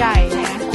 ใหญ่ไง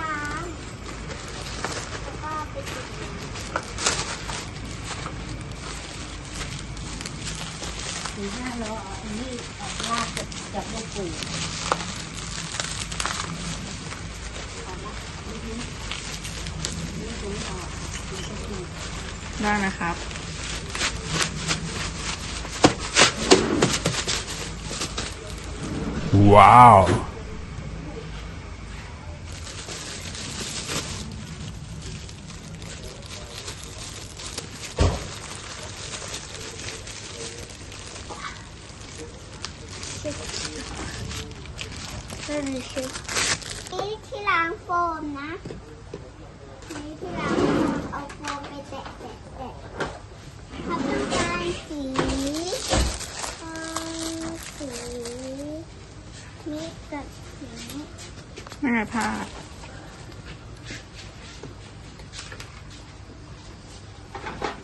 ฮบล้างแล้วก็ไปติดสี่ห้าโลเอาอันนี้ออกลากกับกับลูกปู่ได้นะครับ Wow. นั่นคือนี่ ที่ล้างโฟมนะนี่ที่ล้างโฟมเอาโฟมไปแตะแตะแตะทำต้องการสีทองสีนี่กับสีนี่ไม่ผ้าด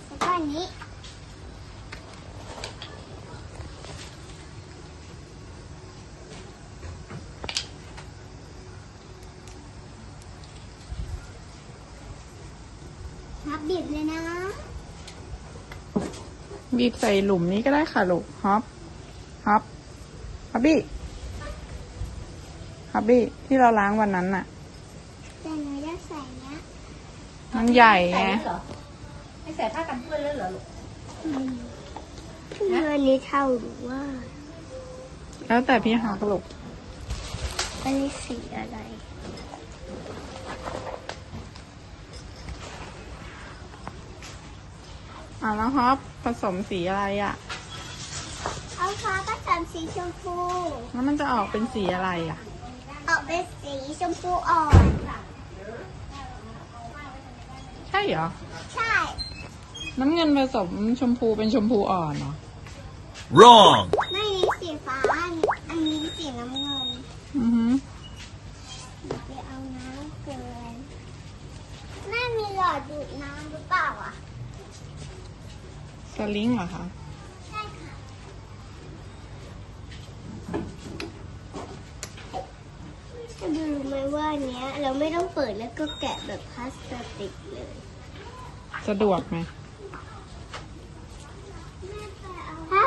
ล้วก็อันนี้ นับบีบเลยนะ บีบใส่หลุมนี้ก็ได้ค่ะลูกฮอปฮอปฮับบี้ฮับบี้ที่เราล้างวันนั้นน่ะแต่หนูจะใส่เนี้ยมันใหญ่ใส่ไงแล้วเหรอไม่ใส่ผ้ากันเปื้อนแล้วเหรอลูกเงินนี้เท่าหรือว่า แล้วแต่พี่ฮักลูกอันนี้สีอะไรอะแล้วฮอป ผสมสีอะไรอะ เอาฟ้าก็ทำสีชมพู แล้วมันจะออกเป็นสีอะไรอะ ออกเป็นสีชมพูอ่อนใช่เหรอ ใช่ น้ำเงินผสมชมพูเป็นชมพูอ่อนเหรอ Wrong. ไม่นี้สีฟ้าอันนี้สีน้ำเงิน อือฮึ ไปเอาน้ำเกลือแม่มีหลอดดูดน้ำหรือเปล่าอะ สลิงเหรอคะใช่ค่ะจะดูไหมว่าอันเนี้ย เราไม่ต้องเปิดแล้วก็แกะแบบพลาสติกเลย สะดวกไหมฮะ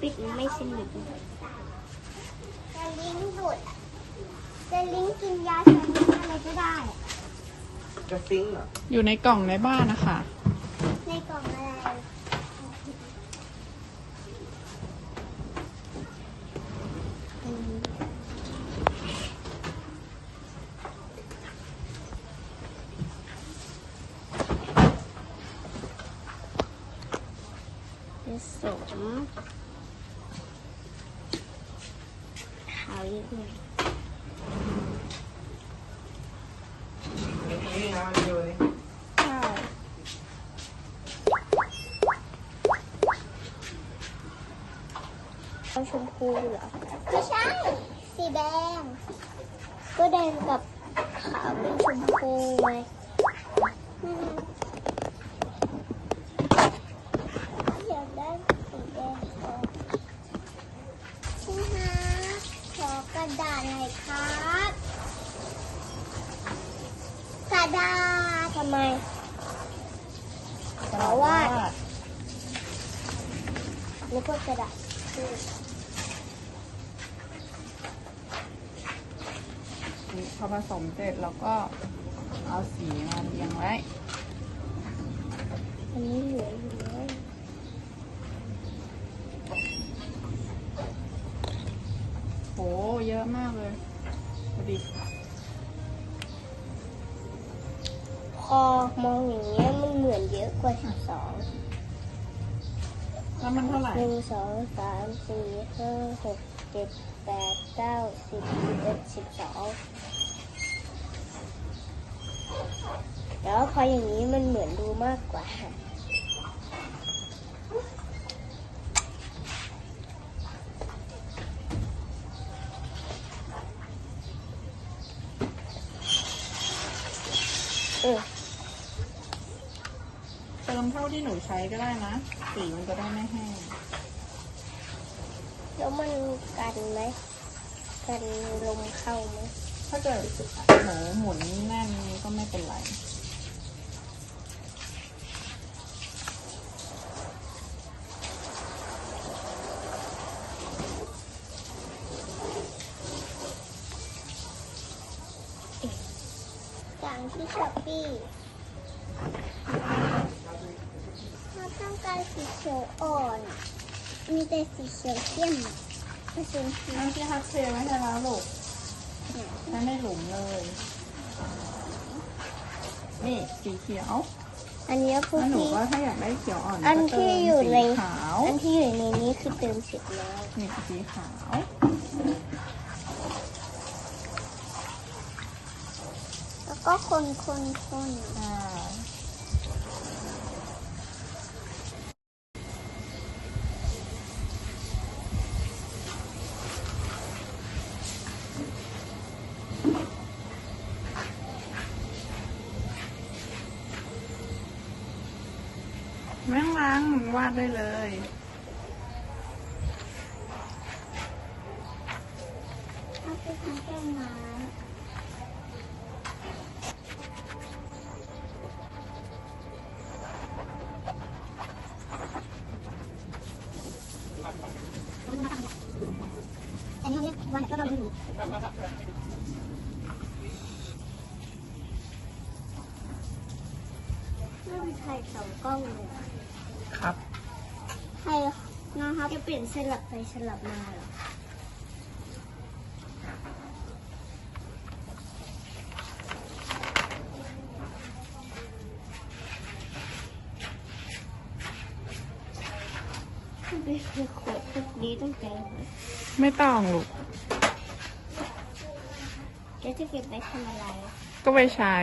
ปิดมันไม่สนิทจะลิงดูดอะจะลิงกินยาชนิดอะไรก็ได้อะอยู่ในกล่องในบ้านนะคะ ในกล่องอะไร ผ สมขาวนิดหนึงใช่เอาชมพูเหรอไม่ใช่ สีแดง ก็แดงกับขาวเป็นชมพูไงอืมอยากได้สีแดงก่อนใช่ฮะขอกระดาษหน่อยครับกระดาษทำไม เพราะว่า แล้ว กระดาษพอผสมเสร็จเราก็เอาสีมาเรียงไว้ แล้วมันเท่าไหร่หนึ่งสองสามสี่ห้าหกเจ็ดแปดเก้าสิบสิบเอ็ดสิบสองแล้วพออย่างนี้มันเหมือนดูมากกว่า เออาที่หนูใช้ก็ได้นะ สีมันจะได้ไม่แห้ง แล้วมันกันไหมกันลมเข้าไหมถ้าเกิดหนูหมุนแน่นก็ไม่เป็นไรสั่งที่ช้อปปี้ สีเขียวอ่อนมีแต่สีเขียวเข้มผสมสีนั่นที่ฮักเซไม่ใช่แล้วลูกใช้ในหลุมเลย นี่สีเขียวอันเนี้ยพวกแล้วหนูที่ ก็ถ้าอยากได้เขียวอ่อนอันก็เติที่มอยู่ใน สีขาวอันที่อยู่ในนี้คือเติมเสร็จแล้วนี่สีขาวแล้วก็คนคนคน อ่า ไม่ต้องล้าง วาดได้เลยเอาไปทำแก้วไม้อันนี้วันก็เราดูไม่มีใครสองกล้องเลย ใครนะครับจะเปลี่ยนสลับไปสลับมาเหรอไปคือขวดพวกนี้ต้องแกงไม่ต้องลูกแล้วจะเก็บไว้ทำอะไร ก็ไปใช้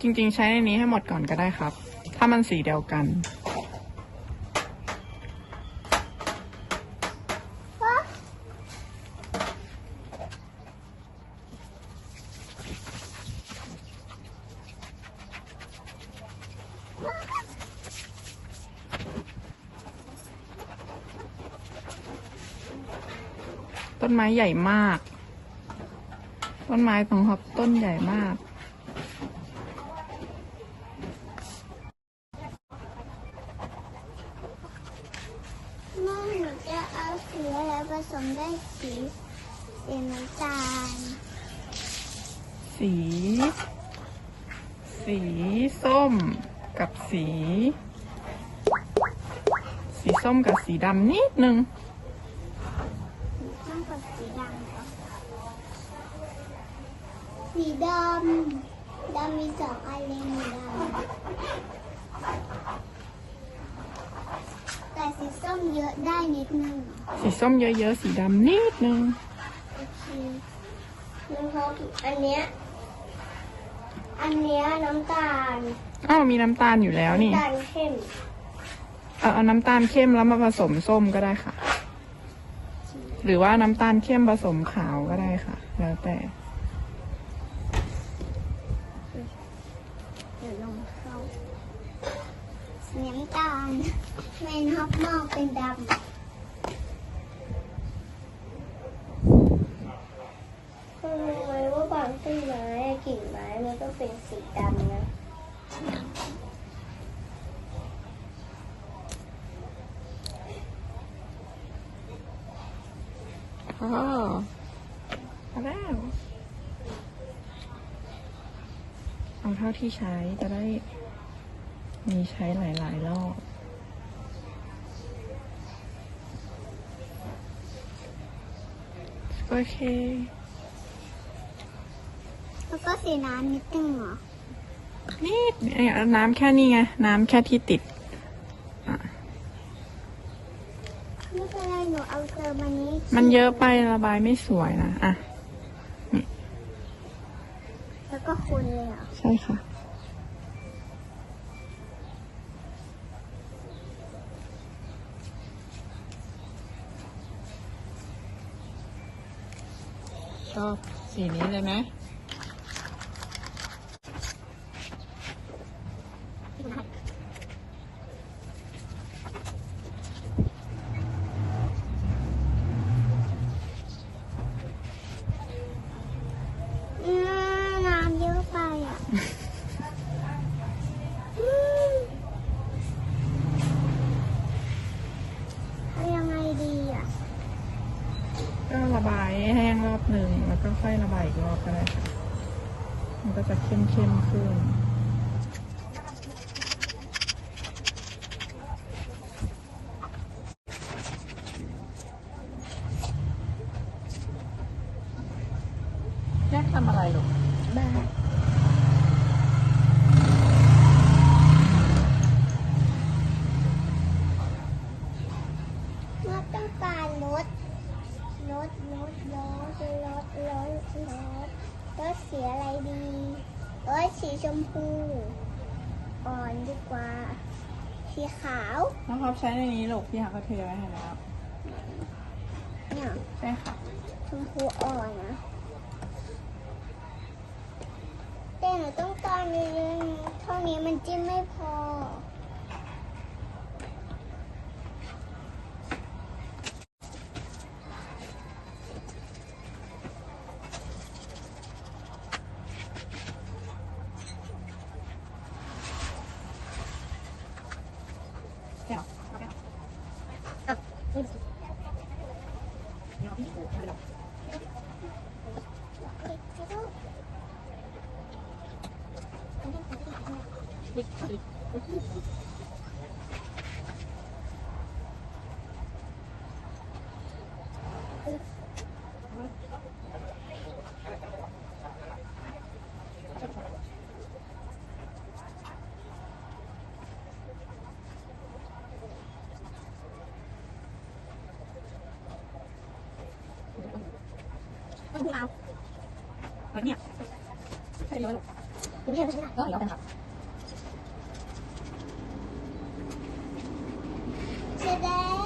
จริง ๆ ใช้ในนี้ให้หมดก่อนก็ได้ครับ ถ้ามันสีเดียวกัน ต้นไม้ใหญ่มาก ต้นไม้ของฮอบต้นใหญ่มากเมื่อหนูจะเอาสีอะไรผสมได้สีสีน้ำตาล สี สีส้มกับสี สีส้มกับสีดำนิดนึงต้องกับสีดำก่อน สีดำ ดำมีสองอันเลยมีดำแต่สีส้มเยอะได้นิดนึงสีส้มเยอะๆ สีดำนิดนึงโอเคแล้วพออันเนี้ย อันเนี้ยน้ำตาลอ้าวมีน้ำตาลอยู่แล้วนี่ น้ำตาลเข้มเอาเอาน้ำตาลเข้มแล้วมาผสมส้มก็ได้ค่ะ หรือว่าน้ำตาลเข้มผสมขาวก็ได้ค่ะ แล้วแต่ เดี๋ยวลงเข้าสีน้ำ ตาลแมนฮอปมอกเป็นดำคุณรู้ไหมว่าบางต้นไม้กิ่งไม้มันก็เป็นสีดำนะอ๋อเอาแล้วเอาเท่าที่ใช้จะได้ มีใช้หลาย ๆ รอบโอเค แล้วก็สีน้ำนิดนึงเหรอ นี่เนี่ยน้ำแค่นี้ไง น้ำแค่ที่ติด ไม่เป็นไรหนูเอาเจอมันนี้ มันเยอะไประบายไม่สวยนะ อะ แล้วก็คนเลยเหรอ ใช่ค่ะ ชอบสีนี้เลยไหมอืมน้ำเยอะไปอะอืมเอายังไงดีอะ ก็ระบายให้แห้งร อบหนึ่งแล้วก็ค่อยระบายอีกรอบก็ได้ค่ะ มันก็จะเข้มเข้มขึ้น นี้ลูกพี่หาก็เทไว้ให้แล้ว เนี่ยใช่ค่ะชมพูอ่อนนะแต่หนูต้องการเยอะๆเท่านี้มันจิ้มไม่พอ เดี๋ยว ต้องเอาแล้วเนี่ยใช่เลยลูกไม่ใช่ไม่ใช่ก็เดี๋ยวกันครับเสร็จแล้ว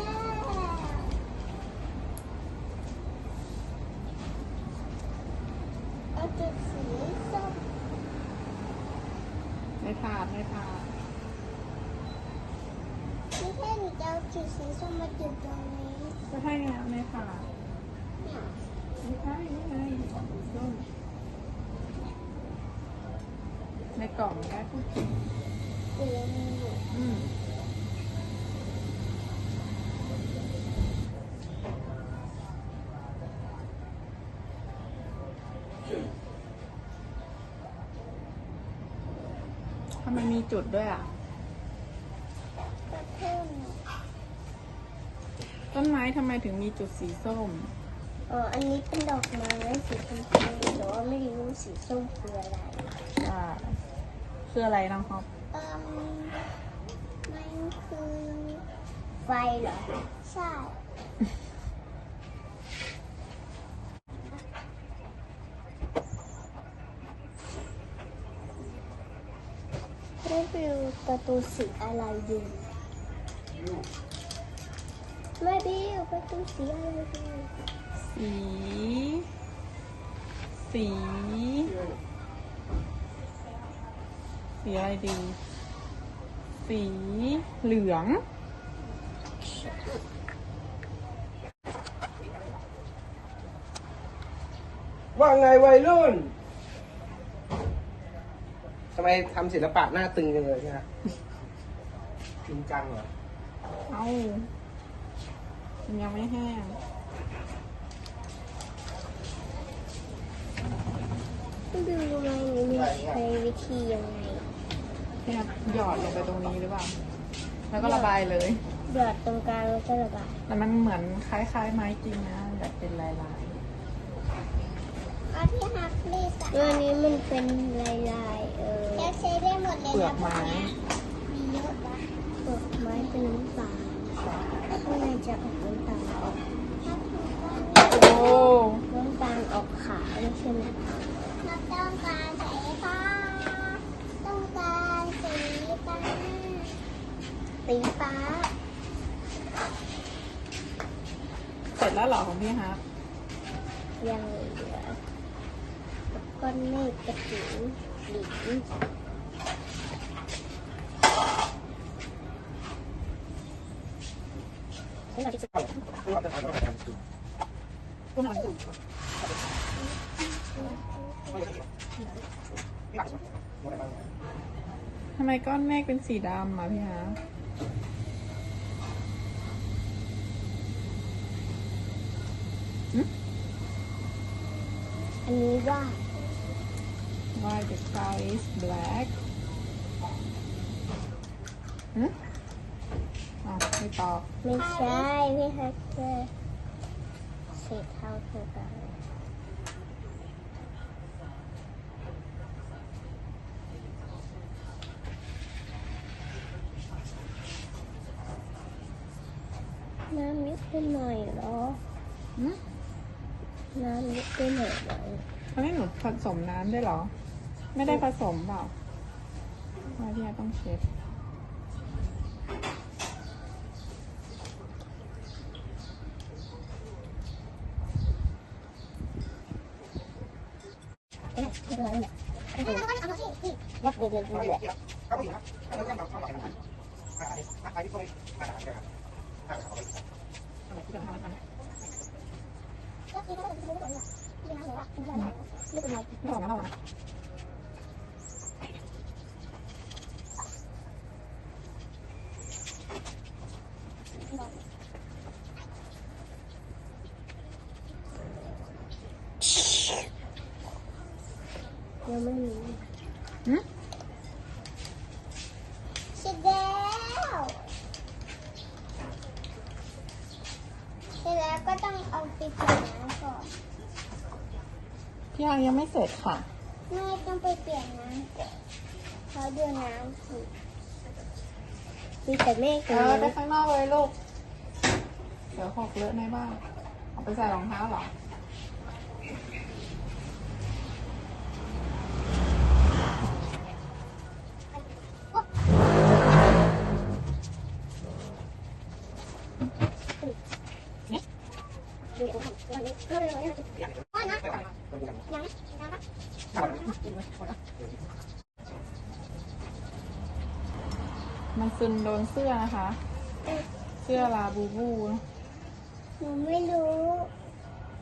เอาจุดสีส้มในถาดในถาดไม่ใช่หนูจะเอาจุดสีส้มมาจุดตรงนี้ ก็ให้ไงในถาดเนี่ย ไม่ใช่ไม่ใช่ส้มในกล่องได้พูดถึงสีนี้อยู่อืมทำไมมีจุดด้วยอะ ก็เพิ่มต้นไม้ทำไมถึงมีจุดสีส้ม อ๋อ อันนี้เป็นดอกไม้สีชมพูแต่ว่าไม่รู้สีส้มคืออะไรอ่าคืออะไรน้องครับเอ่มมันคือไฟเหรอ ใช่ ไม่รู้ประตูสีอะไรดีไม่รู้ประตูสีอะไรดี สี สี สีอะไรดี สีเหลือง ว่าไงวัยรุ่น ทำไมทำศิลปะหน้าตึงจังเลยใช่ไหมจริงจังเหรอ เอามันยังไม่แห้ง ไม่รู้ไหมมีใช้วิธียังไงพี่นัทหยอดลงไปตรงนี้หรือเปล่า แล้วก็ระบายเลย หยอดตรงกลางแล้วก็ระบายแต่มันเหมือนคล้ายๆไม้จริงนะแบบเป็นลายเอาที่ฮักลี่ตัวนี้มันเป็นลายลายๆเออจะใช้ได้เปลือกไม้มีเยอะนะเปลือกไม้เป็นน้ำตาลข้างในจะออกน้ำตาลออกโอ้น้ำตาลออกขาวไม่ใช่ไหมเรา ต้องการสีฟ้า ต้องการสีฟ้า สีฟ้า เสร็จแล้วเหรอของพี่ฮะยังเหลือก้อนเมฆกระถินหลินให้เราที่จะทำ ไมก้อนเมฆเป็นสีดำอะพี่ฮะอันนี้ว่า Why the sky is black หืมอ๋อไม่ตอบ ไม่ใช่ พี่แฮกเกอร์เศษเท่าเธอกันน้ ไปหน่อยเหรอหืมน้ำนิดไปหน่อยเหรอตอนนี้หนูผสมน้ำได้วยเหรอ ไม่ได้ผสมเปล่าว่าพี่ฮะต้องเช็ดเอ๊ะไม่เป็นไรเ那你这个拿完了，你，你了。 พี่ฮะยังไม่เสร็จค่ะไม่ต้องไปเปลี่ยนน้ำก่อนเพราะดูน้ำสิมีแต่เมฆเอตรงอนี้ไปข้างนอกเลยลูก เดี๋ยวหกเลอะในบ้านเอาไปใส่รองเท้าเหรอ นเสื้อนะคะ เสื้อลาบูบูหนูไม่รู้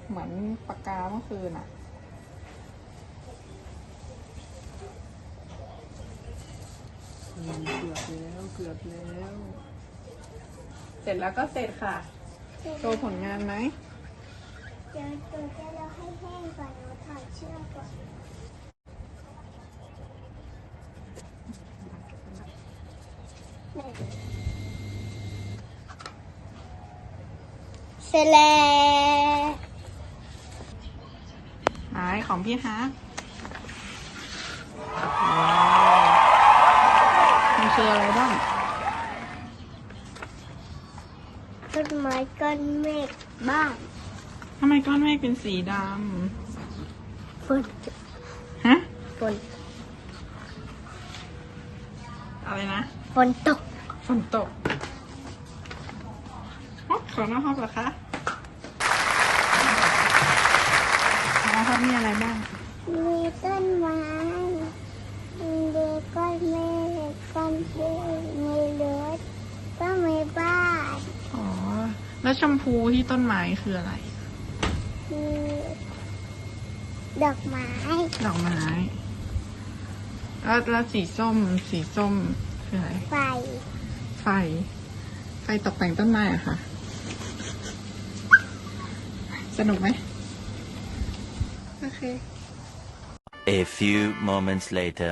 เหมือนปากกาเมื่อคืนอะเกือบแล้วเกือบแล้ว เสร็จแล้วก็เสร็จค่ะ โชว์ผลงานไหมเดี๋ยวตัวจะเราให้แห้งก่อนหนูถอดเชือกก่อน เสร็จแล้วไหนของพี่ฮะมันคืออะไรบ้าง ต้นไม้ก้อนเมฆบ้างทำไมก้อนเมฆเป็นสีดฝนำฮะฝนอะไรนะ ฝนตก ฝนตกอ๋อ ขอหน้าห้องเหรอคะหน้าห้องมีอะไรบ้าง มีต้นไม้ มีเด็กก้อนเมฆก้อนเมฆมีรถก็มีบ้านอ๋อ แล้วชมพูที่ต้นไม้คืออะไร มีดอกไม้ ดอกไม้ แล้วแล้วสีส้ม สีส้มคืออะไร ไฟ ไฟ ไฟตกแต่งต้นไม้อะค่ะ สนุกไหม โอเค A few moments later.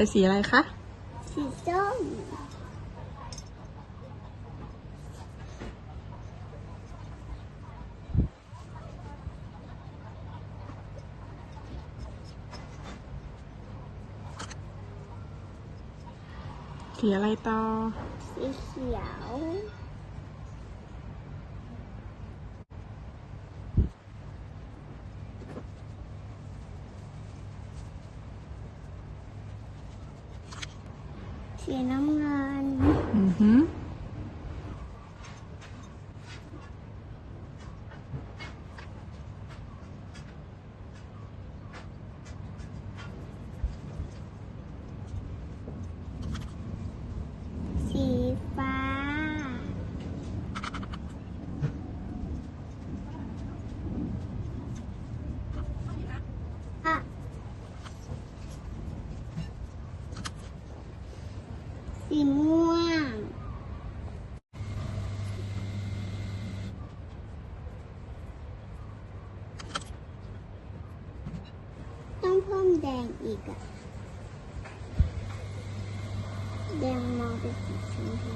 ไปสีอะไรคะ สีส้ม สีอะไรต่อ สีเขียว สีน้ำเงิน อือหือ สีฟ้า อะ สีม่วง ต้อง เพิ่มแดงอีกอะแดงมองเป็นสีชมพู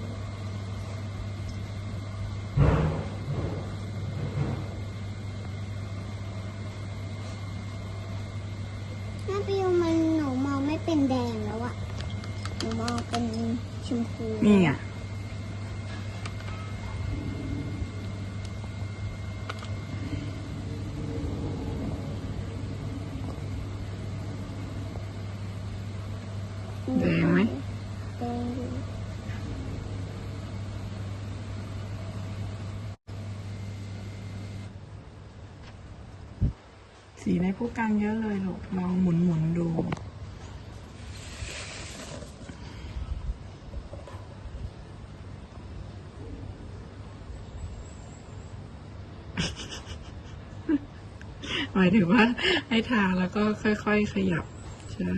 แม่ปิวมันหนูมองไม่เป็นแดงแล้วอะหนูมองเป็นชมพู นี่ไง แดงไหมแดงสีในผู้กันเยอะเลยลูกลองหมุนหมุนๆดูหมายถึงว่าให้ทาแล้วก็ค่อยๆขยับ ใช่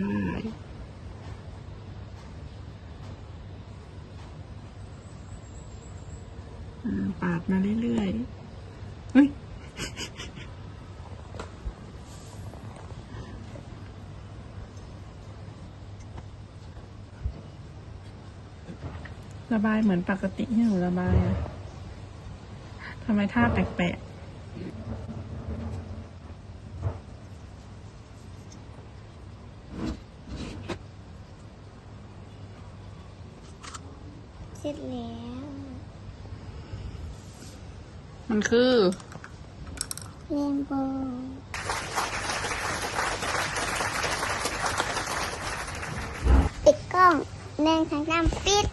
อ่าปาดมาเรื่อยๆเฮ้ย ระบายเหมือนปกติที่หนูระบายอะทำไมท่าแปลกเสร็จแล้ว ๆมันคือ เรนโบว์ปิดกล้องหนึ่งสองสามปิด